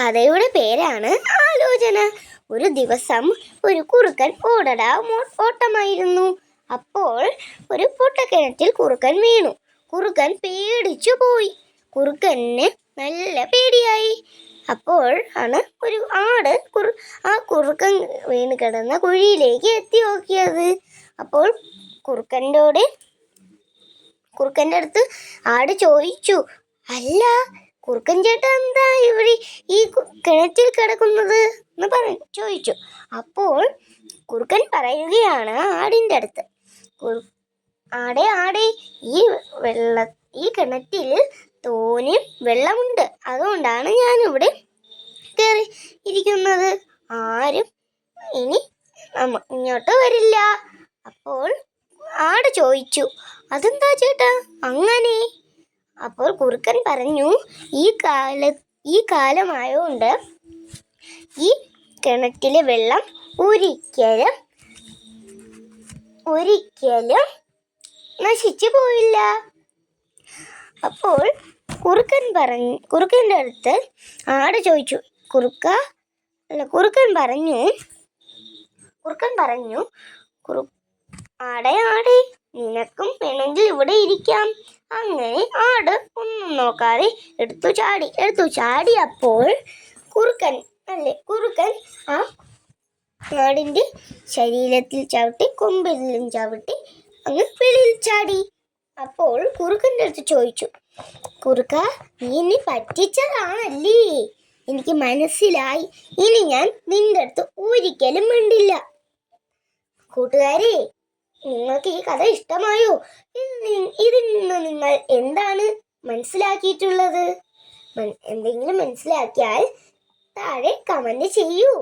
കഥയുടെ പേരാണ് ആലോചന. ഒരു ദിവസം ഒരു കുറുക്കൻ ഓടട ഓട്ടമായിരുന്നു. അപ്പോൾ ഒരു പൊട്ടക്കിണറ്റിൽ കുറുക്കൻ വീണു. കുറുക്കൻ പേടിച്ചു പോയി. കുറുക്കന് നല്ല പേടിയായി. അപ്പോൾ ആണ് ഒരു ആട് കുറു ആ കുറുക്കൻ വീണ് കിടന്ന കുഴിയിലേക്ക് എത്തി നോക്കിയത്. അപ്പോൾ കുറുക്കന്റെ കുറുക്കന്റെ അടുത്ത് ആട് ചോദിച്ചു അല്ല കുറുക്കൻ ചേട്ടൻ എന്താ ഇവിടെ ഈ കിണറ്റിൽ കിടക്കുന്നത് എന്ന് പറഞ്ഞു ചോദിച്ചു. അപ്പോൾ കുറുക്കൻ പറയുകയാണ് ആടിന്റെ അടുത്ത്. കുറു- ആടെ ആടെ ഈ വെള്ള ഈ കിണറ്റിൽ തോനെ വെള്ളമുണ്ട്. അതുകൊണ്ടാണ് ഞാനിവിടെ കയറി ഇരിക്കുന്നത്. ആരും ഇനി ഇങ്ങോട്ട് വരില്ല. അപ്പോൾ ആട് ചോദിച്ചു അതെന്താ ചേട്ടാ? അങ്ങനെ അപ്പോൾ കുറുക്കൻ പറഞ്ഞു ഈ കാല ഈ കാലമായതുകൊണ്ട് ഈ കിണറ്റിലെ വെള്ളം ഒരിക്കലും ഒരിക്കലും നശിച്ചു പോയില്ല അപ്പോൾ കുറുക്കൻ പറഞ്ഞു കുറുക്കന്റെ അടുത്ത് ആട് ചോദിച്ചു കുറുക്ക അല്ല കുറുക്കൻ പറഞ്ഞു കുറുക്കൻ പറഞ്ഞു കുറു ആടെ ആടെ നിനക്കും വേണമെങ്കിൽ ഇവിടെ ഇരിക്കാം. അങ്ങനെ ആട് ഒന്നും നോക്കാതെ എടുത്തു ചാടി എടുത്തു ചാടിയപ്പോൾ കുറുക്കൻ അല്ലേ? കുറുക്കൻ ആ ആടിന്റെ ശരീരത്തിൽ ചവിട്ടി കൊമ്പിലും ചവിട്ടി അങ്ങ് വെളിയിൽ ചാടി. അപ്പോൾ കുറുക്കന്റെ അടുത്ത് ചോദിച്ചു കുറുക്ക നീ എന്നെ പറ്റിച്ചതാണല്ലേ? എനിക്ക് മനസ്സിലായി. ഇനി ഞാൻ നിന്റെ അടുത്ത് ഒരിക്കലും മിണ്ടില്ല. കൂട്ടുകാരെ നിങ്ങൾക്ക് ഈ കഥ ഇഷ്ടമായോ? ഇതിൽ നിങ്ങൾ എന്താണ് മനസ്സിലാക്കിയിട്ടുള്ളത്? എന്തെങ്കിലും മനസ്സിലാക്കിയാൽ താഴെ കമന്റ് ചെയ്യൂ.